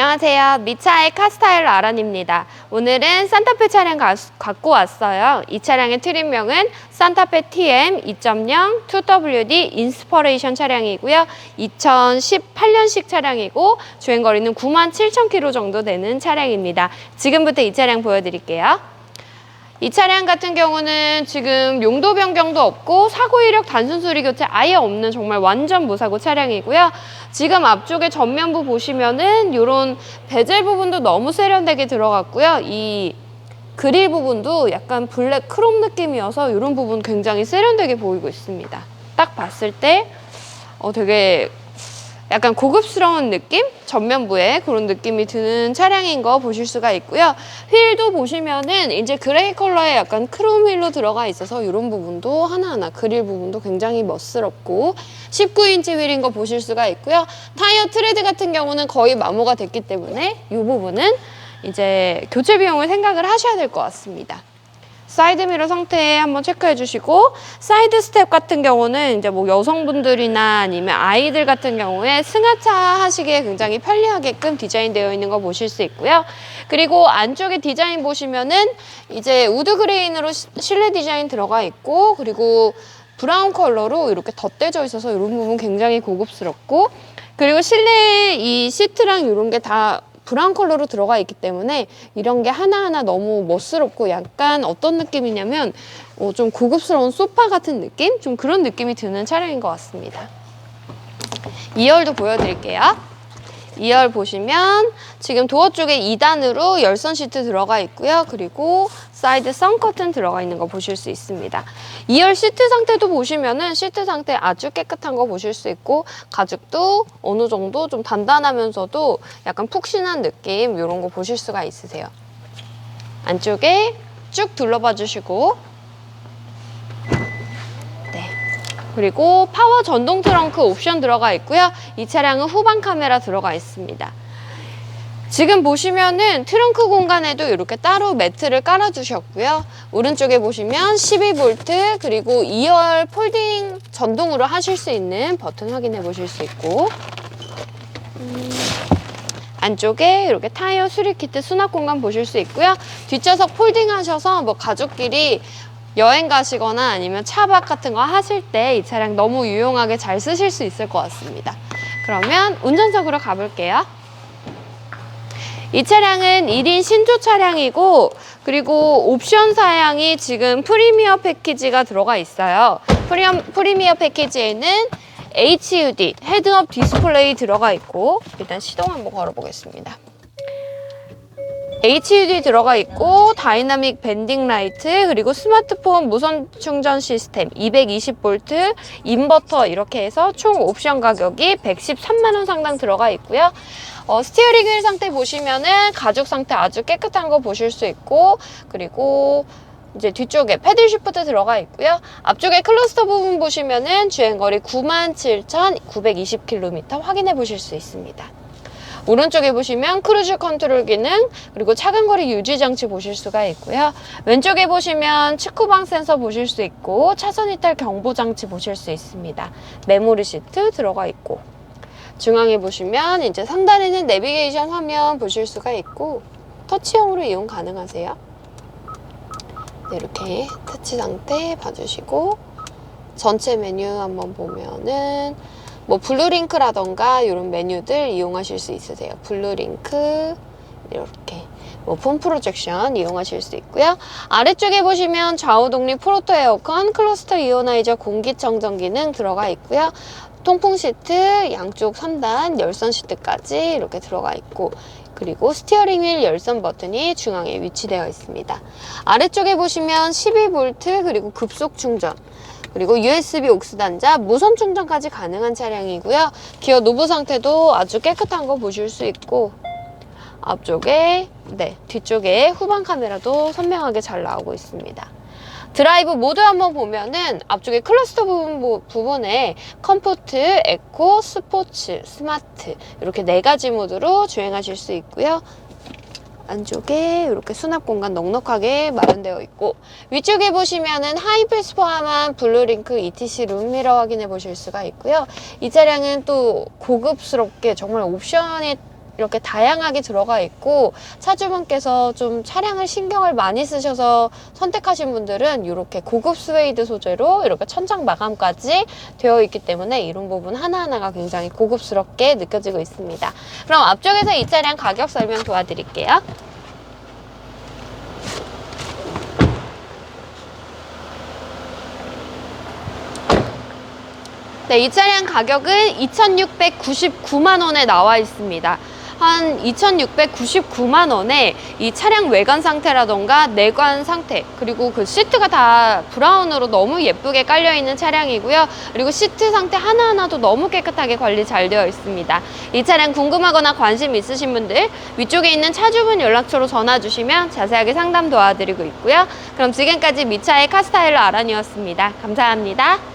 안녕하세요. 미차의 카스타일 아란입니다. 오늘은 산타페 차량 가- 갖고 왔어요. 이 차량의 트림명은 산타페 TM 2.0 2WD 인스퍼레이션 차량이고요. 2018년식 차량이고 주행거리는 97,000km 정도 되는 차량입니다. 지금부터 이 차량 보여드릴게요. 이 차량 같은 경우는 지금 용도 변경도 없고 사고 이력 단순 수리 교체 아예 없는 정말 완전 무사고 차량이고요. 지금 앞쪽에 전면부 보시면은 이런 베젤 부분도 너무 세련되게 들어갔고요. 이 그릴 부분도 약간 블랙 크롬 느낌이어서 이런 부분 굉장히 세련되게 보이고 있습니다. 딱 봤을 때 어, 되게 약간 고급스러운 느낌? 전면부에 그런 느낌이 드는 차량인 거 보실 수가 있고요. 휠도 보시면은 이제 그레이 컬러의 약간 크롬 휠로 들어가 있어서 이런 부분도 하나하나 그릴 부분도 굉장히 멋스럽고 19인치 휠인 거 보실 수가 있고요. 타이어 트레드 같은 경우는 거의 마모가 됐기 때문에 이 부분은 이제 교체 비용을 생각을 하셔야 될 것 같습니다. 사이드 미러 상태 한번 체크해 주시고 사이드 스텝 같은 경우는 이제 뭐 여성분들이나 아니면 아이들 같은 경우에 승하차 하시기에 굉장히 편리하게끔 디자인되어 있는 거 보실 수 있고요. 그리고 안쪽에 디자인 보시면은 이제 우드 그레인으로 시- 실내 디자인 들어가 있고 그리고 브라운 컬러로 이렇게 덧대져 있어서 이런 부분 굉장히 고급스럽고 그리고 실내 이 시트랑 이런 게 다 브라운 컬러로 들어가 있기 때문에 이런 게 하나하나 너무 멋스럽고 약간 어떤 느낌이냐면 어, 좀 고급스러운 소파 같은 느낌? 좀 그런 느낌이 드는 차량인 것 같습니다. 2열도 보여드릴게요. 2열 보시면 지금 도어 쪽에 2단으로 열선 시트 들어가 있고요. 그리고 사이드 선 커튼 들어가 있는 거 보실 수 있습니다. 2열 시트 상태도 보시면은 시트 상태 아주 깨끗한 거 보실 수 있고 가죽도 어느 정도 좀 단단하면서도 약간 푹신한 느낌 이런 거 보실 수가 있으세요. 안쪽에 쭉 둘러봐 주시고 그리고 파워 전동 트렁크 옵션 들어가 있고요. 이 차량은 후방 카메라 들어가 있습니다. 지금 보시면은 트렁크 공간에도 이렇게 따로 매트를 깔아주셨고요. 오른쪽에 보시면 12V 그리고 2열 폴딩 전동으로 하실 수 있는 버튼 확인해 보실 수 있고 음, 안쪽에 이렇게 타이어 수리 키트 수납 공간 보실 수 있고요. 뒷좌석 폴딩 하셔서 뭐 가족끼리 여행 가시거나 아니면 차박 같은 거 하실 때 이 차량 너무 유용하게 잘 쓰실 수 있을 것 같습니다. 그러면 운전석으로 가볼게요. 이 차량은 1인 신조 차량이고 그리고 옵션 사양이 지금 프리미어 패키지가 들어가 있어요. 프리미어, 프리미어 패키지에는 HUD, 헤드업 디스플레이 들어가 있고 일단 시동 한번 걸어보겠습니다. HUD 들어가 있고 다이나믹 밴딩 라이트 그리고 스마트폰 무선 충전 시스템 220V 인버터 이렇게 해서 총 옵션 가격이 113만 원 상당 들어가 있고요. 어, 스티어링 휠 상태 보시면은 가죽 상태 아주 깨끗한 거 보실 수 있고 그리고 이제 뒤쪽에 패들 시프트 들어가 있고요. 앞쪽에 클러스터 부분 보시면은 주행거리 97,920km 확인해 보실 수 있습니다. 오른쪽에 보시면 크루즈 컨트롤 기능 그리고 차간거리 유지 장치 보실 수가 있고요. 왼쪽에 보시면 측후방 센서 보실 수 있고 차선 이탈 경보 장치 보실 수 있습니다. 메모리 시트 들어가 있고 중앙에 보시면 이제 상단에는 내비게이션 화면 보실 수가 있고 터치형으로 이용 가능하세요. 네, 이렇게 터치 상태 봐주시고 전체 메뉴 한번 보면은 뭐 블루링크라던가 이런 메뉴들 이용하실 수 있으세요. 블루링크 이렇게 뭐폰 프로젝션 이용하실 수 있고요. 아래쪽에 보시면 좌우 독립 프로토 에어컨, 클러스터 이오나이저 공기청정 기능 들어가 있고요. 통풍 시트, 양쪽 3단, 열선 시트까지 이렇게 들어가 있고 그리고 스티어링 휠 열선 버튼이 중앙에 위치되어 있습니다. 아래쪽에 보시면 12V 그리고 급속 충전 그리고 USB 옥스 단자 무선 충전까지 가능한 차량이고요. 기어 노브 상태도 아주 깨끗한 거 보실 수 있고 앞쪽에 네 뒤쪽에 후방 카메라도 선명하게 잘 나오고 있습니다. 드라이브 모드 한번 보면은 앞쪽에 클러스터 부분, 부- 부분에 컴포트, 에코, 스포츠, 스마트 이렇게 네 가지 모드로 주행하실 수 있고요. 안쪽에 이렇게 수납 공간 넉넉하게 마련되어 있고 위쪽에 보시면은 하이패스 포함한 블루링크 ETC 룸미러 확인해 보실 수가 있고요. 이 차량은 또 고급스럽게 정말 옵션이 이렇게 다양하게 들어가 있고 차주분께서 좀 차량을 신경을 많이 쓰셔서 선택하신 분들은 이렇게 고급 스웨이드 소재로 이렇게 천장 마감까지 되어 있기 때문에 이런 부분 하나하나가 굉장히 고급스럽게 느껴지고 있습니다. 그럼 앞쪽에서 이 차량 가격 설명 도와드릴게요. 네, 이 차량 가격은 2,699만 원에 나와 있습니다. 한 2,699만 원에 이 차량 외관 상태라던가 내관 상태 그리고 그 시트가 다 브라운으로 너무 예쁘게 깔려 있는 차량이고요. 그리고 시트 상태 하나하나도 너무 깨끗하게 관리 잘 되어 있습니다. 이 차량 궁금하거나 관심 있으신 분들 위쪽에 있는 차주분 연락처로 전화 주시면 자세하게 상담 도와드리고 있고요. 그럼 지금까지 미차의 카스타일러 아란이었습니다. 감사합니다.